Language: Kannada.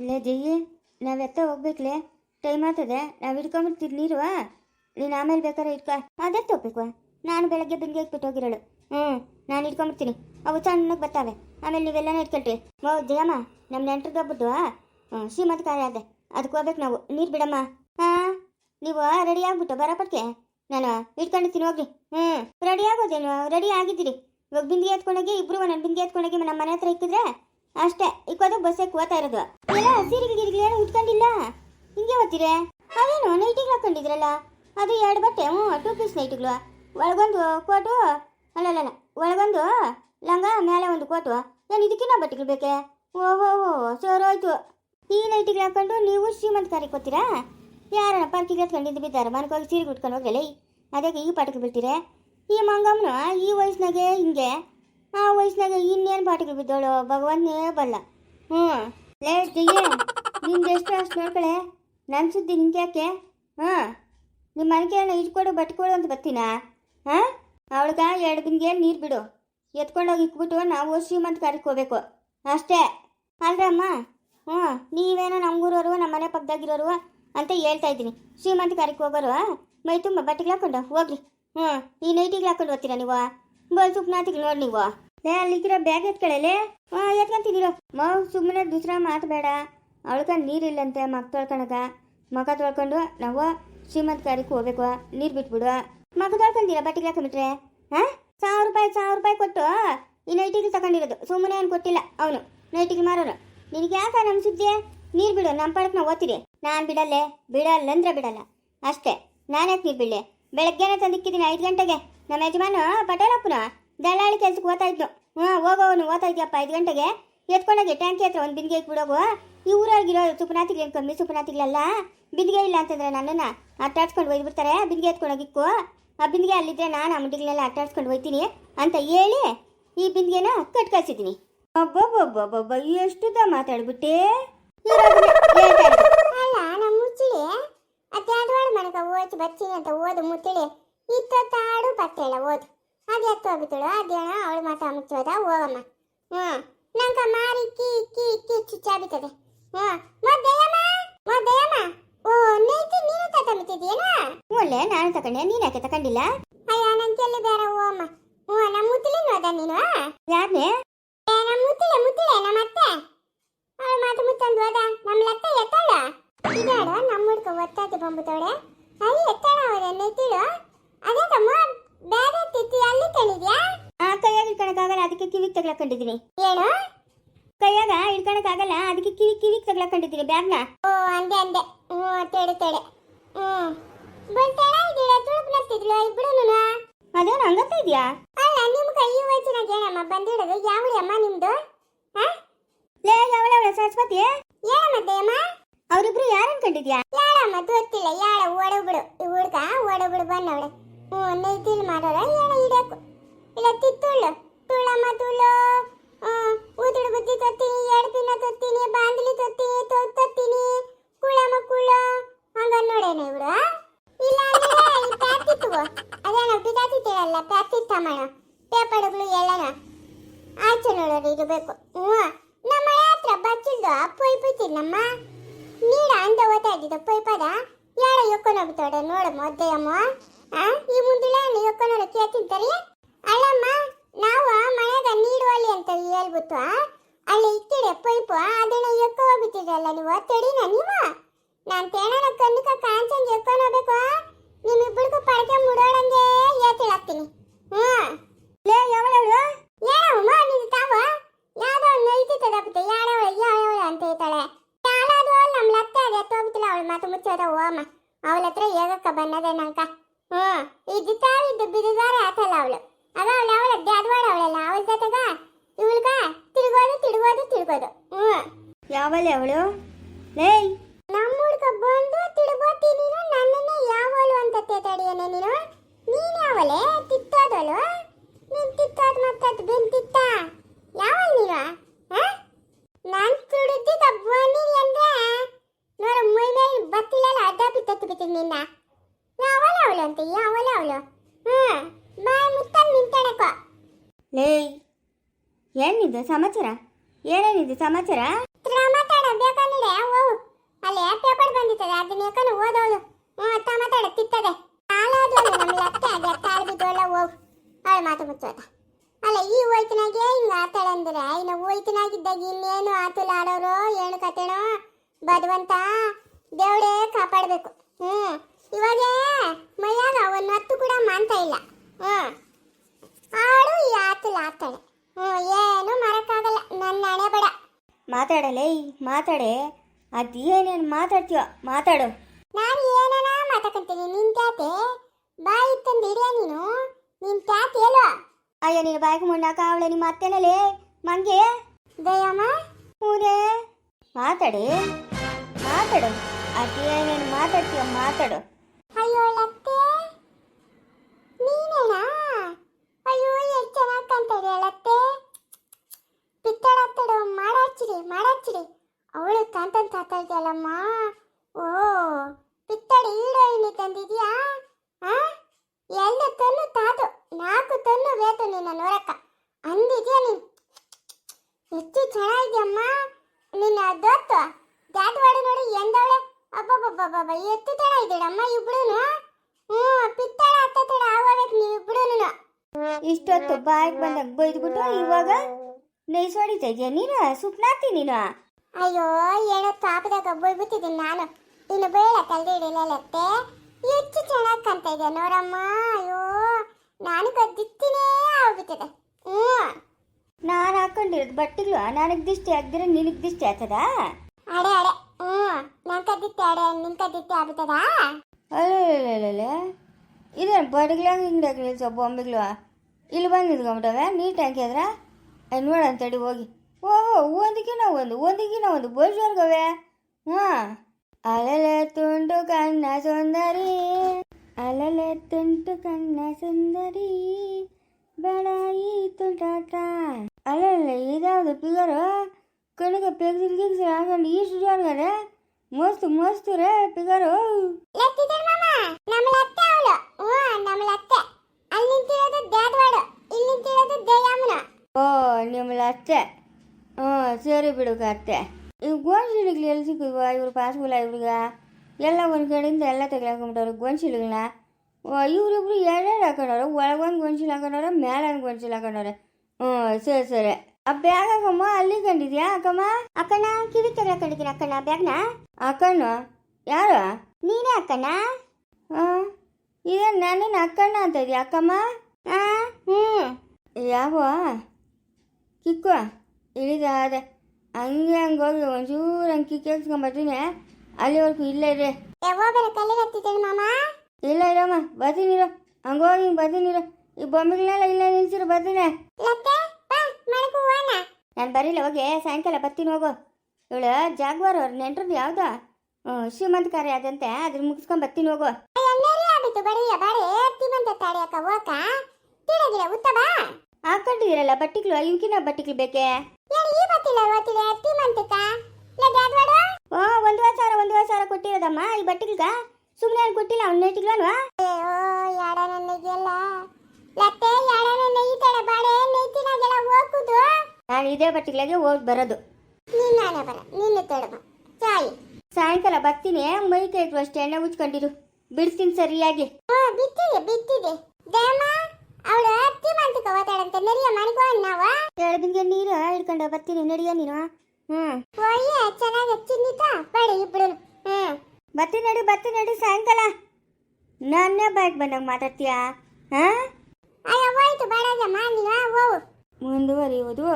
ಲೇ ಜಯ್ಯಿ ನಾವು ಎತ್ತ ಹೋಗ್ಬೇಕ್ಲೆ ಟೈಮ್ ಆಗ್ತದೆ ನಾವು ಹಿಡ್ಕೊಂಬಿಡ್ತೀವಿ ನೀರು ನೀನು ಆಮೇಲೆ ಬೇಕಾದ್ರೆ ಇಟ್ಕ ಅದೇ ಹೋಗ್ಬೇಕು ನಾನು ಬೆಳಗ್ಗೆ ಬಿಂದಿಗೆ ಹೋಗಿರೋಳು. ಹ್ಞೂ ನಾನು ಇಟ್ಕೊಂಬಿಡ್ತೀನಿ ಅವು ಸಣ್ಣಗೆ ಬರ್ತಾವೆ. ಆಮೇಲೆ ನೀವೆಲ್ಲನೂ ಇಟ್ಕೊಳ್ರಿ ಓ ಜಯಮ್ಮ ನಮ್ಮ ನೆಂಟ್ರಿಗೆ ಹೋಗ್ಬಿಟ್ಟು ಹ್ಞೂ ಶ್ರೀಮಂತ ಕಾರ್ಯ ಅದೇ ಅದಕ್ಕೆ ಹೋಗ್ಬೇಕು ನಾವು. ನೀರು ಬಿಡಮ್ಮ. ಹಾಂ? ನೀವು ರೆಡಿ ಆಗ್ಬಿಟ್ಟು ಬರಪಟ್ಕೆ ನಾನು ಇಟ್ಕೊಂಡಿರ್ತೀನಿ ಹೋಗ್ರಿ. ಹ್ಞೂ ರೆಡಿ ಆಗೋದೇನು? ರೆಡಿ ಆಗಿದ್ದೀರಿ. ಇವಾಗ ಬಿಂದಿಗೆ ಎತ್ಕೊಂಡೋಗಿ ಇಬ್ರು ಒಂದೊಂದು ಬಿಂದಿಗೆ ಎತ್ಕೊಂಡೋಗಿ ನಮ್ಮ ಮನೆ ಹತ್ರ ಇಕ್ಕಿದ್ರೆ? ಅಷ್ಟೇ ಇಕ್ಕೋದು ಬಸ್ಸಕ್ಕೆ ಕೂತಾ ಇರೋದು. ಎಲ್ಲ ಸೀರೆಗೆ ಗಿರಿಗಳು ಏನು ಉಟ್ಕೊಂಡಿಲ್ಲ. ಹಿಂಗೆ ಓದ್ತೀರೆ ಅದೇನು ನೈಟಿಗೆ ಹಾಕೊಂಡಿದ್ರಲ್ಲ? ಅದು ಎರಡು ಬಟ್ಟೆ, ಹ್ಞೂ ಟೂ ಪೀಸ್ ನೈಟಿಗಳು ಒಳಗೊಂದು ಕೋಟು ಅಲ್ಲಲ್ಲ ಒಳಗೊಂದು ಲಂಗ, ಮೇಲೆ ಒಂದು ಕೋಟು ಏನು ಇದಕ್ಕಿನ್ನ ಬಟ್ಟೆಗಳು ಬೇಕೆ? ಓಹೋ ಸೋರೋಯ್ತು ಈ ನೈಟಿಗೆ ಹಾಕೊಂಡು ನೀವು ಶ್ರೀಮಂತ ಕಾರ್ಯಕ್ಕೆ ಹೋಗ್ತೀರಾ? ಯಾರನ್ನ ಪಾರ್ಕಿಗೆ ಎತ್ಕೊಂಡಿದ್ದು ಬಿದ್ದಾರೆ? ಮನ್ಕೋಗಿ ಸೀರೆ ಉಟ್ಕೊಂಡು ಹೋಗಲಿ ಅದಕ್ಕೆ ಈ ಪಾಠಕ್ಕೆ ಬಿಡ್ತೀರಾ ಈ ಮಂಗಮ್ಮನ ಈ ವಯಸ್ಸಿನಾಗೆ ಹಿಂಗೆ. ಆ ವಯಸ್ಸಿನಾಗ ಇನ್ನೇನು ಪಾಠಕ್ಕೆ ಬಿದ್ದೋಳು? ಭಗವಂತನೇ ಬಲ್ಲ. ಹ್ಞೂ ಲೇಟ್ ನಿಮ್ದು ಎಷ್ಟು ಅಷ್ಟು ನೋಡ್ಕಳೆ? ನನ್ನ ಸುದ್ದಿ ನಿಂಗೆ ಯಾಕೆ ಹಾಂ. ನಿಮ್ಮ ಮನೆಗೆ ಇಟ್ಕೊಡು ಬಟ್ಕೊಡು ಅಂತ ಬರ್ತೀನಾ? ಹಾಂ? ಅವಳಿಗ ಎರಡು ಬಿಂದಿಗೆ ನೀರು ಬಿಡು. ಎತ್ಕೊಂಡೋಗಿ ಇಕ್ಬಿಟ್ಟು ನಾವು ಶ್ರೀಮಂತ ಕಾರ್ಯಕ್ಕೆ ಹೋಗ್ಬೇಕು. ಅಷ್ಟೇ. ಅಲ್ರಮ್ಮ? ಹ್ಞೂ ನೀವೇನೋ ನಮ್ಮೂರವರು ನಮ್ಮ ಮನೆ ಪಕ್ಕದಾಗಿರೋರು ಅಂತ ಹೇಳ್ತಾ ಇದ್ದೀನಿ. ಶ್ರೀಮಂತ ಕಾರ್ಯಕ್ಕೆ ಹೋಗೋರು ಮೈ ತುಂಬ ಬಟ್ಟೆಗಳು ಹಾಕೊಂಡು ಹೋಗ್ರಿ ಹ್ಞೂ ಈ ನೈಟಿಗೆ ಹಾಕೊಂಡು ಹೋಗ್ತೀರಾ ನೀವು? ಬೋಲ್ ಸುಪ್ನಾತಿಗೆ ನೋಡಿ ನೀವು. ಲೇ, ಅಲ್ಲಿಗಿರೋ ಬ್ಯಾಗ್ ಎತ್ಕೊಳ್ಳಲೆ ಹಾಂ ಎತ್ಕೊಂತಿದ್ದೀರೋ. ಮೌ ಸುಮ್ಮನೆ ದೂಸರ ಮಾತು ಬೇಡ. ಅವಳ್ಕ ನೀರಿಲ್ಲಂತೆ ಮಗ ತೊಳ್ಕೊಳಕ ಮಗ ತೊಳ್ಕೊಂಡು ನಾವು ಶ್ರೀಮಂತ ಕಾರ್ಯಕ್ಕೆ ಹೋಗ್ಬೇಕು. ನೀರು ಬಿಟ್ಬಿಡು. ಮಗ ತೊಳ್ಕೊಂತೀರಾ ಬಟ್ಟೆ ಹಾಕೊಂಡ್ಬಿಟ್ರೆ? ಹಾಂ ಸಾವಿರ ರೂಪಾಯಿ ಸಾವಿರ ರೂಪಾಯಿ ಕೊಟ್ಟು ಈ ನೈಟಿಗೆ ತಗೊಂಡಿರೋದು. ಸುಮ್ಮನೆ ಅವ್ನು ಕೊಟ್ಟಿಲ್ಲ, ಅವನು ನೈಟಿಗೆ ಮಾರೋನು. ನಿನಗೆ ಯಾಕೆ ನಮ್ಮ ಸುದ್ದಿ? ನೀರು ಬಿಡು ನಮ್ಮ ಪಡಕ್ಕೆ ನಾವು ಓದ್ತೀರಿ ನಾನು ಬಿಡಲ್ಲೇ ಬಿಡಲ್ಲ ಅಂದ್ರೆ ಬಿಡಲ್ಲ. ಅಷ್ಟೇ ನಾನ್ಯಾಕೆ ನೀರು ಬಿಡಲಿ? ಬೆಳಗ್ಗೆನೇ ತಂದಿಕ್ಕಿದ್ದೀನಿ ಐದು ಗಂಟೆಗೆ. ನಮ್ಮ ಯಜಮಾನ ಪಟೇಲಪ್ಪನ ದಲ್ಲಾಳಿ ಕೆಲ್ಸಕ್ಕೆ ಓದ್ತಾ ಇದ್ನು. ಹಾಂ ಹೋಗೋನು ಓದ್ತಾ ಇದ್ಯಪ್ಪ. ಐದು ಗಂಟೆಗೆ ಎತ್ಕೊಂಡೋಗಿ ಟ್ಯಾಂಕಿ ಹತ್ರ ಒಂದು ಬಿಂದಿಗೆ ಇಟ್ಬಿಡೋಗು ಈ ಊರಾಗಿರೋ ಸುಪನಾತಿಗಳು ಕಮ್ಮಿ ಸುಪನಾತಿಗಳೆಲ್ಲ? ಬಿಂದಿಗೆ ಇಲ್ಲ ಅಂತಂದ್ರೆ ನನ್ನನ್ನು ಅಟ್ಟಾಡ್ಸ್ಕೊಂಡು ಹೋಗಿಬಿಡ್ತಾರೆ. ಬಿಂದಿಗೆ ಎತ್ಕೊಂಡೋಗಿಕ್ಕು ಆ ಬಿಂದಿಗೆ ಅಲ್ಲಿದ್ರೆ ನಾನು ಆ ಮುಂಡಿಗಳನ್ನೆಲ್ಲ ಅಟ್ಟಾಡ್ಸ್ಕೊಂಡು ಹೋಯ್ತೀನಿ ಅಂತ ಹೇಳಿ ಈ ಬಿಂದಿಗೆನ ಕಟ್ ಕಳ್ಸಿದ್ದೀನಿ ಒಬ್ಬೊಬ್ಬೊಬ್ಬೊಬ್ಬ ಎಷ್ಟು ಮಾತಾಡ್ಬಿಟ್ಟೆ. ಅಲ್ಲ, ನಮ್ಮ ಮುಚ್ಚಳಿ. ಅದ್ಯಾವ್ದವಾಳ ಮನಕ ಓಚಿ ಬರ್ತೀನಿ ಅಂತ ಓದು ಮುಚ್ಚಳಿ ಇತ್ತೊತ್ತಾಡು ಪತ್ತೇಳ ಓದು. ಅದು ಎತ್ತ ಹೋಗ್ಬಿಟ್ಟಳು ಅದೇನ ಅವಳು ಮಾತಾ ಮುಚ್ಚೋದ ಹೋಗಮ್ಮ. ಹ್ಞೂ. ನಂಕ ಮಾರಿ ಇಕ್ಕಿ ಇಕ್ಕಿ ಇಕ್ಕಿ ಚುಚ್ಚಾಬಿತ್ತದೆ ಹ್ಞೂ. ಮದ್ದಯ್ಯಮ್ಮ ಮದ್ದಯ್ಯಮ್ಮ ಓ ನೈತಿ ನೀನು ತಗೊಂಬಿಟ್ಟಿದ್ಯೇನ ಒಳ್ಳೆ ನಾನು ತಗೊಂಡೆ. ನೀನು ಯಾಕೆ ತಗೊಂಡಿಲ್ಲ? ಅಯ್ಯ ನಂಗೆಲ್ಲಿ ಬೇರೆ ಓ ಅಮ್ಮ. ಹ್ಞೂ ನಮ್ಮ ಮುತ್ತಲಿ ನೋದ ನೀನು ಏ ನಮ್ಮ ಮುತ್ತಲೆ ಮುತ್ತಲೆ ನಮ್ಮ ಅತ್ತೆ. ಅವಳು ಮಾತು ಮುತ್ತಂದು ಹೋದ. ನಮ್ಮ ಲತ್ತ ಎತ್ತಾಳ ಇದಾಡ ನಮ್ಮ ಹುಡ್ಕ ಒತ್ತಾತಿ ಬಂಬುತ್ತವಳೆ ಅಲ್ಲಿ ಎತ್ತಾಳ ಅವಳ ಅದೇ ತಮ್ಮ ಬೇರೆ ತಿತ್ತಿ ಅಲ್ಲಿ ತಳಿದ್ಯಾ ಆ ಕೈಯಾಗ ಇಟ್ಕೊಳಕ್ಕಾಗಲ್ಲ ಅದಕ್ಕೆ ಕಿವಿಗೆ ತಗ್ಲಾಕೊಂಡಿದ್ದೀನಿ ಏನು? ಕೈಯಾಗ ಇಟ್ಕೊಳಕ್ಕಾಗಲ್ಲ ಅದಕ್ಕೆ ಕಿವಿ ಕಿವಿಗೆ ತಗ್ಲಾಕೊಂಡಿದ್ದೀನಿ ಬ್ಯಾಗ್ನ. ಓ ಅಂದೆ ಅಂದೆ ಹ್ಞೂ ತೇಡೆ ತೇಡೆ. ಹ್ಞೂ. ಬಂತೇಳ ಇದ್ದೀಳ ತುಳುಕು ನತ್ತಿದ್ಲು ಇಬ್ರು ಅದೇನು ಹಂಗಂತ ಇದೆಯಾ? ಅಲ್ಲ ನಿಮ್ಮ ಕೈ ವಯಸ್ಸಿನಾಗ ಏನಮ್ಮ ಬಂದಿಡೋದು? ಯಾವ ಅಮ್ಮ ನಿಮ್ದು? ಹಾ? ಲೇ ಯಾವಳ ಸರಸ್ವತಿ? ಏನಮ್ಮ ಅವರಿಬ್ರು ಯಾರು ಅನ್ಕೊಂಡಿದ್ಯಾ? ಯಾಳಮ್ಮ ಗೊತ್ತಿಲ್ಲ ಯಾಳ ಓಡೋಗ್ಬಿಡು ಈ ಹುಡ್ಗ ಓಡೋಗ್ಬಿಡು ಬಂದವಳೆ ಹ್ಞೂ ನೈತಿಲ್ ಮಾಡೋಳ ಏನ ಇಡಕು ಇಲ್ಲ ತಿತ್ತುಳ್ಳು ತುಳಮ್ಮ, ತುಳು. ಊದುಡು ಬುದ್ಧಿ ತೊತ್ತೀನಿ ಎರಡು ಪಿನ್ನ ತೊತ್ತೀನಿ ಬಾಂದ್ಲಿ ತೊತ್ತೀನಿ ತೊತ್ ತೊತ್ತೀನಿ ಕುಳಮ್ಮ ಕುಳ್ಳು. ಹಂಗ ನೋಡೇನೆ ಇವ್ರು ಇಲ್ಲ ಅಂದ್ರೆ ಈ ಪ್ಯಾತಿತ್ತು ಅದೇನ ಪಿತಾತಿ ತಿಳಲ್ಲ ಪ್ಯಾತಿತ್ತ ಮಾಡ ಪೇಪರ್ಗಳು ಎಲ್ಲನ. ಆಚೆ ನೋಡೋದು ಇರಬೇಕು ಬೇಕು. ಹ್ಞೂ. ನಮ್ಮ ಹತ್ರ ಬಚ್ಚಿಲ್ದು ಪೊಯ್ ನಮ್ಮ ನೀಡ ಅಂದ ಓದಾಡಿದ ಪೈಪದ ಯಾರ ಯೊಕ್ಕೊನೋಗ್ತಾಳೆ ನೋಡಮ್ಮ ಒದ್ದೆಯಮ್ಮ ಆ? ಈ ಮುಂದಿಳೆ ಯೊಕ್ಕೊನೋರ ಕೇಳ್ತಿಂತಾರೆ ಅಲ್ಲಮ್ಮ, ನಾವು ನೀರು ನೀಡುವಲ್ಲಿ ಅಂತ ಹೇಳ್ಬಿಟ್ಟು ಅಲ್ಲಿ ಇಕ್ಕಿಡೆ ಪೈಪು, ಅದನ್ನ ಎಕ್ಕ ಹೋಗ್ಬಿಟ್ಟಿದ್ರಲ್ಲ ನೀವು, ತಡಿನ ನೀವ? ನಾನು ತೇಣನ ಕಣ್ಣಕ ಕಾಂಚಂಗೆ ಎಕ್ಕೊನೋಗ್ಬೇಕು ನಿಮ್ಮಿಬ್ಬರಿಗೂ ಪಡಕೆ ಮುಡೋಣಂಗೆ ಹೇಳ್ತಿಳಾಕ್ತೀನಿ ಹ್ಞೂ. ಲೇ, ಯಾವಳವಳು? ಏನಮ್ಮ ನಿನ್ ತಾವ? ಯಾವ್ದೋ ಒಂದು ನೈತಿ ತದಬಿಟ್ಟು ಯಾಳವಳ ಯಾಳವಳ ಅಂತ ಹೇಳ್ತಾಳೆ. ಯಾರಾದ್ರೂ ನಮ್ಮ ಲತ್ತ ಅದು ಎತ್ತೋಗ್ಬಿಟ್ಟಿಲ್ಲ ಅವಳ ಮಾತು ಮುಚ್ಚೋದ ಓಮ ಅವಳ ಹತ್ರ ಹೇಗಕ್ಕ ಬನ್ನದೆ ನಂಕ ಹ್ಞೂ ಇದ್ದಿತ್ತಾವಿದ್ದು ಬಿರುಗಾರ ಆತಲ್ಲ ಅವಳು. ಆಗ ಅವಳು ಅವಳ ದ್ಯಾದ್ವಾಡ ಅವಳಲ್ಲ. ಅವಳ ಜೊತೆಗ ಇವಳ್ಗ ತಿರುಗೋದು ತಿರುಗೋದು ತಿರುಗೋದು. ಹ್ಞೂ. ಯಾವಳೆ ಅವಳು? ಲೇಯ್. ನಮ್ಮ ಹುಡ್ಗ ಬಂದು ತಿರುಗೋತೀನಿ ನನ್ನನ್ನೇ ಯಾವಳು ಅಂತ ತೇತಾಡಿಯನೆ ನೀನು? ನೀನ್ ಯಾವಲೆ ತಿತ್ತೋದಳು? ನೀನ್ ತಿತ್ತೋದ್ ಮತ್ತದ್ ಬೆಂತಿತ್ತ ಯಾವಲ್ ನೀನು? ನಾನ್ ತುಡಿದಿದ್ದ ಬನ್ನಿ ಅಂದ್ರೆ ನೋಡ ಮೈ ಮೇಲೆ ಬತ್ತಿಲೆಲ್ಲ ಅಡ್ಡ ಬಿತ್ತತ್ತು ಬಿಟ್ಟಿದ್ ನಿನ್ನ. ಯಾವಲ ಅವಳು ಅಂತ ಯಾವಲ ಅವಳು ಹ್ಞೂ ಬಾಯ್ ಮುತ್ತನ್ ನಿಂತಾಡಕ್ಕ ಲೇ, ಏನಿದು ಸಮಾಚಾರ? ಏನೇನಿದು ಸಮಾಚಾರ? ಮಾತಾಡ ಬೇಕಂದಿದೆ ಓ ಅಲ್ಲಿ ಪೇಪರ್ ಬಂದಿತ್ತದೆ ಅದನ್ನ ಯಾಕಂದ್ರೆ ಓದೋಳು ಹ್ಞೂ ಮಾತಾಡ ತಿತ್ತದೆ ನಮ್ಮ ಅತ್ತೆ ಓ ಮಾತು ಅಲ್ಲ ಈ ಹೋಯ್ತಿನಾಗೆ ಹಿಂಗೆ ಆತಾಳಂದ್ರೆ ಇನ್ನು ಹೋಯ್ತಿನಾಗಿದ್ದಾಗ ಇನ್ನೇನು ಆತುಲ ಆಡೋರು, ಏನು ಕತೆನೋ? ಬದವಂತ ದೇವರೇ ಕಾಪಾಡಬೇಕು. ಹ್ಞೂ ಇವಾಗೇ ಮೈಯಾಗ ಒಂದು ಹತ್ತು ಕೂಡ ಮಾನ್ತಾ ಇಲ್ಲ. ಹ್ಞೂ ಆಳು ಈ ಆತಲ್ ಆತಾಳೆ. ಹ್ಮ್ ಏನು ಮಾಡಕ್ಕಾಗಲ್ಲ ನನ್ನ ಹಣೆ ಬಡ. ಮಾತಾಡಲೇ ಮಾತಾಡೆ. ಅದೇನೇನು ಮಾತಾಡ್ತೀಯೋ ಮಾತಾಡು. ನಾನು ಏನನ ಮಾತಾಡ್ತೀನಿ ನಿನ್ನ ತ್ಯಾತೆ ಬಾಯಿ ತಂದು ಹಿಡಿಯ ನೀನು? ನಿನ್ ತ್ಯಾತೆ ಹೇಳು ಅಯ್ಯ ನೀನು ಬಾಯಿಗೆ ಮುಂಡಾಕ ಅವಳೆ ನಿಮ್ಮ ಅತ್ತೆನಲೇ? ಮಂಗೆ? ದಯಮ್ಮ? ಹೂನೇ? ಮಾತಾಡಿ ಮಾತಾಡು. ಅದೇನೇನು ಮಾತಾಡ್ತೀಯ ಮಾತಾಡು ಅಯ್ಯೋ ಲತ್ತೆ ನೀನೇನಾ ಅಯ್ಯೋ ಎಷ್ಟು ಚೆನ್ನಾಗಿ ಕಾಣ್ತಾಳೆ ಲತ್ತೆ ಪಿತ್ತಡತ್ತಡು ಮಾಡಾಚಿರಿ ಮಾಡಾಚಿರಿ ಅವಳು ಕಾಂತನ್ ತಾತ ಇದೆಯಲ್ಲಮ್ಮ ಓ ಪಿತ್ತಡಿ ಹೀರೋಯಿನಿ ತಂದಿದ್ಯಾ ಆ ಎಲ್ಲ ತನ್ನು ತಾತು ನಾಲ್ಕು ತನ್ನು ಬೇಕು ನಿನ್ನ ನೋಡಕ್ಕ ಅಂದಿದ್ಯಾ ನೀನು ಎಷ್ಟು ಚೆನ್ನಾಗಿದ್ಯಮ್ಮ ನಿನ್ನ ದೊತ್ತು ದಾಟವಾಡ ನೋಡಿ ಎಂದವಳೆ ಎಷ್ಟು ತಡ ಇದ್ದೀರಮ್ಮ ಇಬ್ಳುನು ಹ್ಞೂ, ಪಿತ್ತಳ ನೀವು ಇಬ್ಳುನು ಇಷ್ಟೊತ್ತು ಬಾಯಿಗೆ ಬಂದಾಗ ಬೈದ್ಬಿಟ್ಟು ಇವಾಗ ನೈಸ್ ಹೊಡಿತಾ ಇದೆಯಾ ನೀನು? ಸುಪ್ನಾತಿ ನೀನು? ಅಯ್ಯೋ, ಏನೋ ತಾಪದಾಗ ಬೈಬಿಟ್ಟಿದ್ದೀನಿ ನಾನು. ಇನ್ನು ಬೇಡ ಕಲ್ದೆ ಹಿಡಿಲತ್ತೆ ಹೆಚ್ಚು ಚೆನ್ನಾಗಿ ಕಾಣ್ತಾ ಇದೆ ನೋಡಮ್ಮ. ಅಯ್ಯೋ ನಾನು ಕದ್ದಿತ್ತಿನೇ ಆಗ್ಬಿಟ್ಟಿದೆ. ಹ್ಞೂ. ನಾನು ಹಾಕೊಂಡಿರೋದು ಬಟ್ಟೆಗಳು, ನನಗೆ ದಿಷ್ಟಿ ಆಗ್ದಿರ ನಿನಗೆ ದಿಷ್ಟಿ ಆಗ್ತದಾ? ಅಡೆ ಅಡೆ ಅಡೆ ನಿನ್ ಕದ್ದಿತ್ತೆ ಆಗ್ಬಿಟ್ಟದಾ? ಅಲ್ಲ ಇದೇನು ಬಡಗ್ಲಾಗ ಹಿಂಗೆ ಸೊ ಬೊಂಬೆಗಳು ಇಲ್ಲಿ ಬಂದು ನಿಂತ್ಕೊಂಬಿಟ್ಟವೆ ನೀಟ್ ಹಾಕಿದ್ರ ತಡಿ ಹೋಗಿ. ಓಹೋ ಒಂದಕ್ಕಿನ ಒಂದು ಒಂದಕ್ಕಿನ ಒಂದು ಬೋಲ್ಜೋರ್ಗವೆ ಹಾಂ. ಅಲಲೆ ತುಂಡು ಕಣ್ಣ ಸುಂದರಿ ಅಲಲೆ ತುಂಟು ಕಣ್ಣ ಸುಂದರಿ ಈ ತುಂಟಾಟ ಅಲ್ಲಲ್ಲ ಇದ್ಯಾವುದು ಪಿಗರು ಕಣ್ಣಿಗೆ ಪೆಗ್ಸಿಲ್ ಗಿಗ್ಸಿಲ್ ಹಾಕೊಂಡು ಈ ಸ್ಟುಡಿಯೋರ್ಗದೆ ಮಸ್ತ್ ಮಸ್ತ್ ರೇ ಪಿಗರು. ಲತ್ತಿದ್ರು ಮಾಮ ನಮ್ಮ ಅತ್ತೆ ಅವಳು. ಹ್ಞೂ ನಮ್ಮ ಅತ್ತೆ ಅಲ್ಲಿ ನಿಂತಿರೋದು ದ್ಯಾದವಾಡು ಇಲ್ಲಿ ನಿಂತಿರೋದು ದಯಾಮನ ಓ ನಿಮ್ಮ ಅತ್ತೆ ಹ್ಞೂ ಸರಿ ಬಿಡು ಅತ್ತೆ ಇವ್ ಗೋಣಿಶೀಲಿಗಳು ಎಲ್ಲಿ ಸಿಕ್ಕಿವ ಇವ್ರು ಪಾಸ್ಬುಲ್ಲ ಇವ್ರಿಗ? ಎಲ್ಲ ಒಂದು ಕಡೆಯಿಂದ ಎಲ್ಲ ತೆಗ್ಲಾಕೊಂಬಿಟ್ಟವ್ರು ಗೋಣಿಶೀಲಿಗಳನ್ನ ಓ ಇವ್ರಿಬ್ರು ಎರಡೆರಡು ಹಾಕೊಂಡವ್ರು. ಒಳಗೊಂದು ಗೊಂಚಿಲ್ ಹಾಕೊಂಡವ್ರೆ ಮೇಲೊಂದು ಗೋನ್ಶಿಲ್ ಹಾಕೊಂಡವ್ರೆ. ಹ್ಞೂ ಸರಿ ಸರಿ. ಆ ಬ್ಯಾಗ್ ಹಾಕಮ್ಮ ಅಲ್ಲಿ ಕಂಡಿದ್ಯಾ ಅಕ್ಕಮ್ಮ? ಅಕ್ಕಣ್ಣ ಕಿವಿ ತೆಗ್ಲಾಕೊಂಡಿದ್ದೀನಿ ಅಕ್ಕಣ್ಣ ಬ್ಯಾಗ್ನ? ಅಕ್ಕಣ್ಣ? ಯಾರು? ನೀನೇ ಅಕ್ಕಣ್ಣ? ಹಾಂ ಇದೇನು ನಾನೇನು ಅಕ್ಕಣ್ಣ ಅಂತ ಇದೆಯಾ ಅಕ್ಕಮ್ಮ? ಹಾ ಹ್ಞೂ ಯಾವ? ಕಿಕ್ಕು? ಇಳಿದ ಅದೇ ಹಂಗೆ ಹಂಗೆ ಹೋಗಿ ಒಂಚೂರು ಹಂಗೆ ಕಿಕ್ ಹಾಕ್ಸ್ಕೊಂಬರ್ತೀನಿ ಅಲ್ಲಿವರೆಗೂ ಇಲ್ಲೇ ಇರಿ. ಮಾಮ. ಇಲ್ಲ ಇರಮ್ಮ ಬರ್ತೀನಿರು ಹಂಗೆ ಹೋಗಿ ಹಿಂಗೆ ಬರ್ತೀನಿರು ಈ ಬೊಂಬೆಗಳನ್ನೆಲ್ಲ ಇಲ್ಲೇ ನಿಲ್ಸಿರು ಬರ್ತೀನಿ. ನಾನು ಬರೀಲ್ಲ ಹೋಗಿ ಸಾಯಂಕಾಲ ಬರ್ತೀನಿ ಹೋಗು. ಇವಳು ಜಾಗ್ವಾರ್ ಅವ್ರ ನೆಂಟ್ರದ್ದು ಯಾವ್ದು ಹ್ಞೂ ಶ್ರೀಮಂತ ಕಾರ್ಯ ಆದಂತೆ ಅದ್ರ ಮುಗಿಸ್ಕೊಂಡ್ ಬರ್ತೀನಿ ಹೋಗು. ಎಲ್ಲರೂ ಆಗ್ಬಿಟ್ಟು ಬಡಿಯ ಬಾರೆ ತಿಮಂತ ತಾಡಿಯಕ್ಕ ಹೋಕ ತಿಳಗಿಲ್ಲ ಉತ್ತ ಬಾ. ಹಾಕೊಂಡಿದ್ದೀರಲ್ಲ ಬಟ್ಟಿಗಳು ಇವಕಿನ ಬಟ್ಟಿಗಳು ಬೇಕೆ? ಓ ಒಂದುವರೆ ಸಾವಿರ ಒಂದುವರೆ ಸಾವಿರ ಕೊಟ್ಟಿರೋದಮ್ಮ ಈ ಬಟ್ಟಿಗಳ್ಗ? ಸುಮ್ಮನೆ ಏನು ಕೊಟ್ಟಿಲ್ಲ ಅವ್ನ ಹೋಗುದು ನಾನು ಇದೇ ಬಟ್ಟಿಗಳಿಗೆ ಹೋಗಿ ಬರೋದು. ನಿನ್ನಾನೆ ಬರ ನಿನ್ನ ತಡಮ ಚಾಯಿ. ಸಾಯಂಕಾಲ ಬರ್ತೀನಿ. ಮೈ ಕೈ ಅಷ್ಟೇ ಎಣ್ಣೆ ಉಚ್ಕೊಂಡಿರು ಬಿಡಿಸ್ತೀನಿ ಸರಿಯಾಗಿ. ಓ ಬಿತ್ತಿದೆ ಬಿತ್ತಿದೆ ದಯಮ್ಮ ಅವಳು ತಿಮಂತಕ್ಕ ಓತಾಡಂತ ನೆರಿಯ ಮನೆಗೋ ನಾವ? ಎಳ್ಬಿನ್ಗೆ ನೀರು ಹಿಡ್ಕೊಂಡು ಬರ್ತೀನಿ. ನಡಿಯ ನೀನು? ಹ್ಞೂ ಓಯ್ಯ ಚೆನ್ನಾಗಿ ಚಿನ್ನಿತ? ಬಡಿ ಇಬ್ರು. ಹ್ಮ್. ಬರ್ತೀನಿ ನಡಿ ಬರ್ತೀನಿ ನಡಿ ಸಾಯಂಕಾಲ. ನಾನೇ ಬೈಕ್ ಬಂದಾಗ ಮಾತಾಡ್ತೀಯಾ? ಹಾ? ಅಯ್ಯೋ ಹೋಯ್ತು ಬೇಡಾಗಮ್ಮ ನೀನು ಹೋಗು. ಮುಂದುವರಿಯುವುದು.